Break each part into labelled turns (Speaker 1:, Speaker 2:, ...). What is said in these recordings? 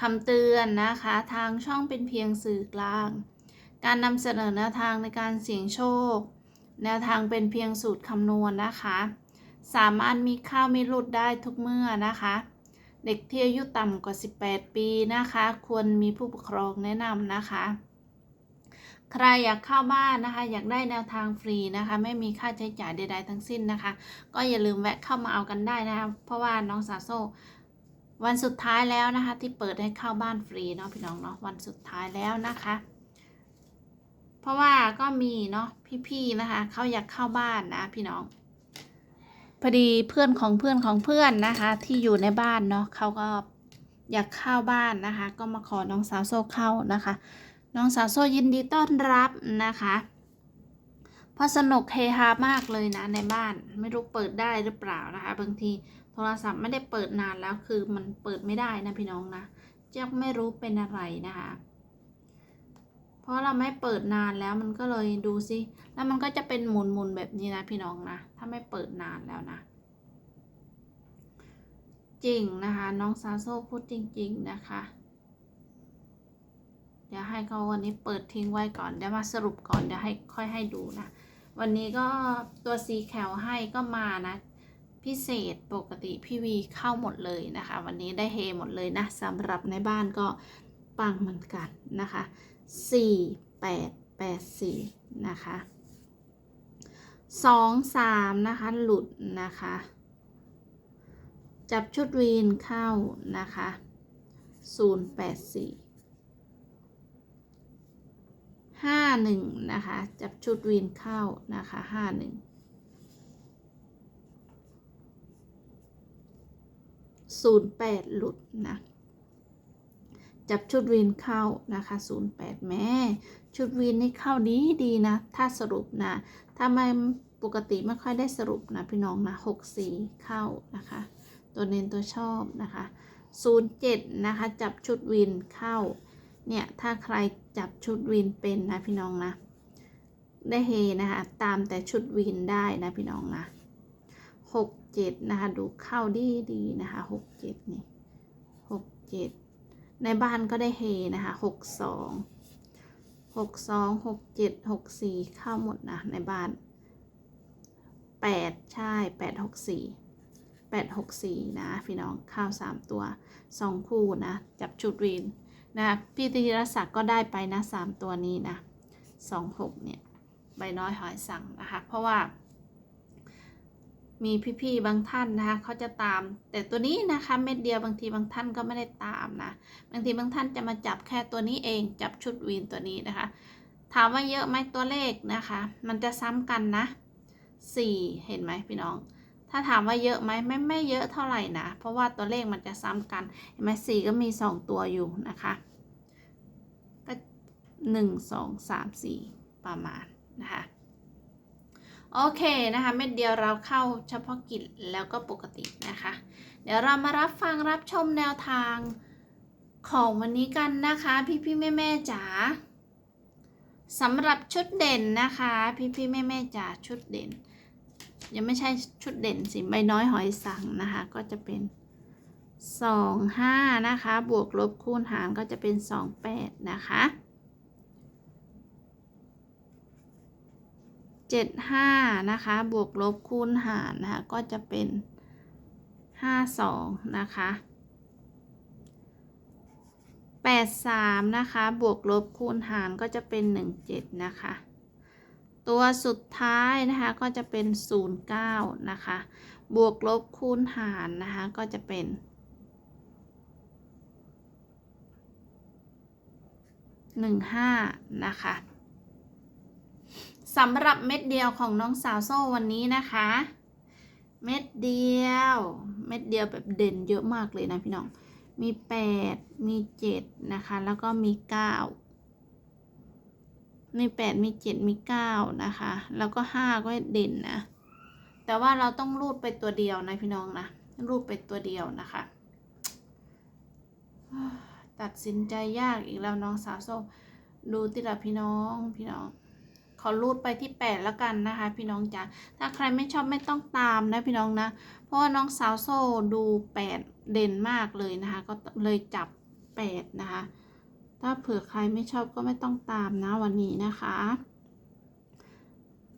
Speaker 1: คำเตือนนะคะ ทางช่องเป็นเพียงสื่อกลาง การนำเสนอแนวทางในการเสี่ยงโชค แนวทางเป็นเพียงสูตรคำนวณนะคะ สามารถมีข้าวมีหลุดได้ทุกเมื่อนะคะ เด็กที่อายุต่ำกว่า 18 ปีนะคะ ควรมีผู้ปกครองแนะนำนะคะ ใครอยากเข้าบ้านนะคะ อยากได้แนวทางฟรีนะคะ ไม่มีค่าใช้จ่ายใด ๆ ทั้งสิ้นนะคะ ก็อย่าลืมแวะเข้ามาเอากันได้นะคะเพราะว่าน้องสาโซ วันสุดท้ายแล้วนะคะ ที่เปิดให้เข้าบ้านฟรีเนาะพี่น้องเนาะวันสุดท้ายแล้วนะคะ เพราะว่าก็มีเนาะพี่ๆนะคะเขาอยากเข้าบ้านนะพี่น้องพอดีเพื่อนของเพื่อนของเพื่อนนะคะ ที่อยู่ในบ้านเนาะเขาก็อยากเข้าบ้านนะคะ ก็มาขอน้องสาวโซ่เข้านะคะ น้องสาวโซ่ยินดีต้อนรับนะคะเพราะสนุกเฮฮามากเลยนะในบ้านไม่รู้เปิดได้หรือเปล่านะคะ บางที โทรศัพท์ไม่ได้เปิดนานแล้วคือมันเปิดไม่ได้นะพี่น้องนะเจ๊ไม่รู้เป็นอะไรนะคะ เพราะเราไม่เปิดนานแล้วมันก็เลยดูสิ แล้วมันก็จะเป็นหมุนๆแบบนี้นะพี่น้องนะ ถ้าไม่เปิดนานแล้วนะ จริงนะคะ น้องซาโซพูดจริง ๆนะคะ เดี๋ยวให้เขาวันนี้เปิดทิ้งไว้ก่อนเดี๋ยวมาสรุปก่อนเดี๋ยวให้ค่อยให้ดูนะ วันนี้ก็ตัวซีแคลให้ก็มานะ พิเศษปกติพี่วีเข้าหมดเลยนะคะ วันนี้ได้เฮหมดเลยนะสำหรับในบ้านก็ปังเหมือนกันนะคะ4 8 8 4นะคะ2 3นะคะ หลุดนะคะ จับชุดวีนเข้านะคะ0 8 4ห้าหนึ่งนะคะ จับชุดวีนเข้านะคะห้าหนึ่ง ศูนย์แปดหลุดนะจับชุดวีนเข้านะคะศูนย์แปดแม่ ชุดวีนนี่เข้าดีดีนะ ถ้าสรุปนะถ้าไม่ปกติไม่ค่อยได้สรุปนะพี่น้องนะหกสี่เข้านะคะ ตัวเน้นตัวชอบนะคะศูนย์เจ็ดนะคะ จับชุดวีนเข้า เนี่ย ถ้าใครจับชุดวินเป็นนะพี่น้องนะ ได้เฮนะคะ ตามแต่ชุดวินได้นะพี่น้องนะ หกเจ็ดนะคะ ดูเข้าดีดีนะคะหกเจ็ดนี่หกเจ็ดในบ้านก็ได้เฮนะคะหกสองหกสองหกเจ็ดหกสี่เข้าหมดนะในบ้านแปดใช่แปดหกสี่แปดหกสี่นะพี่น้องเข้าสามตัวสองคู่นะจับชุดวินนะพี่ธีรศักดิ์ก็ได้ไปนะสามตัวนี้นะสองหกเนี่ยใบน้อยหอยสั่งนะคะเพราะว่า มีพี่ๆบางท่านนะคะเขาจะตาม แต่ตัวนี้นะคะเม็ดเดียวบางทีบางท่านก็ไม่ได้ตามนะบางทีบางท่านจะมาจับแค่ตัวนี้เองจับชุดวีนตัวนี้นะคะ ถามว่าเยอะไหมตัวเลขนะคะ มันจะซ้ำกันนะสี่เห็นไหมพี่น้อง ถ้าถามว่าเยอะไหมไม่ไม่เยอะเท่าไหร่นะ เพราะว่าตัวเลขมันจะซ้ำกันเห็นไหมสี่ก็มีสองตัวอยู่นะคะก็หนึ่งสองสามสี่ประมาณนะคะ โอเคนะคะเม็ดเดียวเราเข้าเฉพาะกิจแล้วก็ปกตินะคะ เดี๋ยวเรามารับฟังรับชมแนวทางของวันนี้กันนะคะ พี่พี่แม่แม่จ๋าสำหรับชุดเด่นนะคะ พี่พี่แม่แม่จ๋าชุดเด่น ยังไม่ใช่ชุดเด่นสิใบน้อยหอยสังนะคะ ก็จะเป็นสองห้านะคะ บวกลบคูณหารก็จะเป็นสองแปดนะคะ เจ็ดห้านะคะ บวกลบคูณหารนะคะ ก็จะเป็นห้าสองนะคะแปดสามนะคะ บวกลบคูณหารก็จะเป็นหนึ่งเจ็ดนะคะ ตัวสุดท้ายนะคะ ก็จะเป็น 09 นะคะ บวกลบคูณหารนะคะ ก็จะเป็น15นะคะ สำหรับเม็ดเดียวของน้องสาวโซ่วันนี้นะคะ เม็ดเดียว เม็ดเดียวแบบเด่นเยอะมากเลยนะพี่น้อง มีแปดมีเจ็ดนะคะ แล้วก็มีเก้ามีแปดมีเจ็ดมีเก้านะคะ แล้วก็ห้าก็เด่นนะ แต่ว่าเราต้องรูดไปตัวเดียวนะพี่น้องนะ รูดไปตัวเดียวนะคะ ตัดสินใจยากอีกแล้วน้องสาวโซ่ ดูติละพี่น้องพี่น้อง ขอรูดไปที่แปดแล้วกันนะคะ พี่น้องจ๋าถ้าใครไม่ชอบไม่ต้องตามนะพี่น้องนะ เพราะว่าน้องสาวโซ่ดูแปดเด่นมากเลยนะคะ ก็เลยจับแปดนะคะ ถ้าเผื่อใครไม่ชอบก็ไม่ต้องตามนะวันนี้นะคะ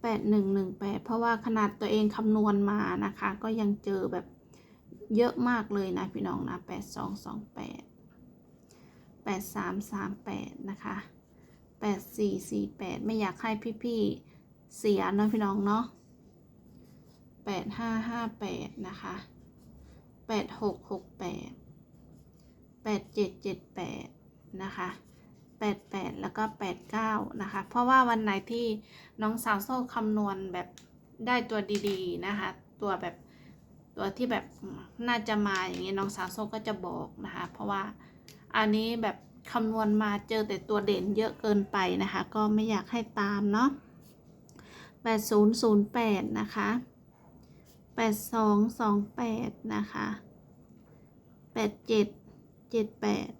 Speaker 1: แปดหนึ่งหนึ่งแปดเพราะว่าขนาดตัวเองคำนวณมานะคะ ก็ยังเจอแบบเยอะมากเลยนะพี่น้องนะแปดสองสองแปดแปดสามสามแปดนะคะ แปดสี่สี่แปดไม่อยากให้พี่ๆเสียนะพี่น้องเนาะแปดห้าห้าแปดนะคะแปดหกหกแปดแปดเจ็ดเจ็ดแปดนะคะแปดแปดแล้วก็แปดเก้านะคะ เพราะว่าวันไหนที่น้องสาวโซ่คำนวณแบบได้ตัวดีๆนะคะ ตัวแบบตัวที่แบบน่าจะมาอย่างนี้น้องสาวโซ่ก็จะบอกนะคะ เพราะว่าอันนี้แบบ คำนวณมาเจอแต่ตัวเด่นเยอะเกินไปนะคะ ก็ไม่อยากให้ตามเนาะแปดศูนย์ศูนย์แปดนะคะแปดสองสองแปดนะคะแปดเจ็ดเจ็ดแปด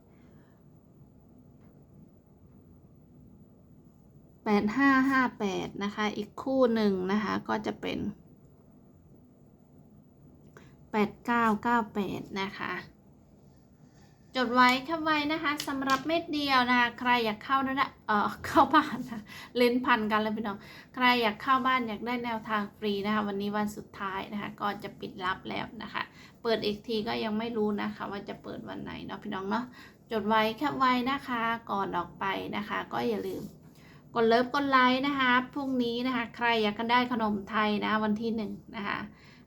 Speaker 1: แปดห้าห้าแปดนะคะ อีกคู่หนึ่งนะคะ ก็จะเป็นแปดเก้าเก้าแปดนะคะ จดไว้ครับไว้นะคะสำหรับเม็ดเดียวนะคะใครอยากเข้านะเออเข้าบ้านนะเล่นพันกันแล้วพี่น้องใครอยากเข้าบ้านอยากได้แนวทางฟรีนะคะวันนี้วันสุดท้ายนะคะก็จะปิดรับแล้วนะคะ เปิดอีกทีก็ยังไม่รู้นะคะ ว่าจะเปิดวันไหนเนาะพี่น้องเนาะจดไว้แคปไว้นะคะ ก่อนออกไปนะคะ ก็อย่าลืมกดเลิฟกดไลค์นะคะพรุ่งนี้นะคะ ใครอยากกันได้ขนมไทยนะวันที่หนึ่งนะคะ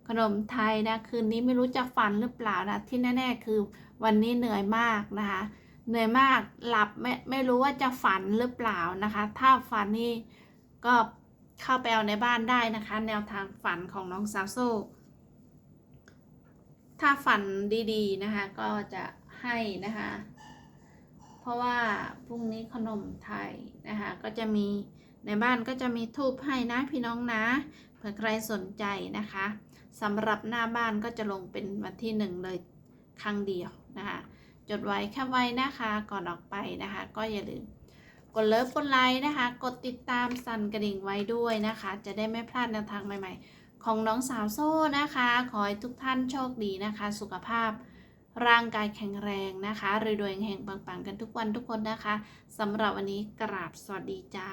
Speaker 1: ขนมไทยนะคืนนี้ไม่รู้จะฝันหรือเปล่านะที่แน่ๆคือวันนี้เหนื่อยมากนะคะเหนื่อยมากหลับไม่ไม่รู้ว่าจะฝันหรือเปล่านะคะ ถ้าฝันนี่ก็เข้าไปเอาในบ้านได้นะคะ แนวทางฝันของน้องซาโซถ้าฝันดีๆนะคะ ก็จะให้นะคะ เพราะว่าพรุ่งนี้ขนมไทยนะคะ ก็จะมีในบ้านก็จะมีทูบให้นะพี่น้องนะเผื่อใครสนใจนะคะ สำหรับหน้าบ้านก็จะลงเป็นวันที่หนึ่งเลยครั้งเดียวนะคะ จดไว้แค่ไว้นะคะก่อนออกไปนะคะ ก็อย่าลืมกดเลิฟกดไลค์นะคะ กดติดตามสั่นกระดิ่งไว้ด้วยนะคะ จะได้ไม่พลาดแนวทางใหม่ ๆ ของน้องสาวโซ่นะคะ ขอให้ทุกท่านโชคดีนะคะ สุขภาพร่างกายแข็งแรงนะคะรวยๆแห่งปังๆกันทุกวันทุกคนนะคะสำหรับวันนี้กราบสวัสดีจ้า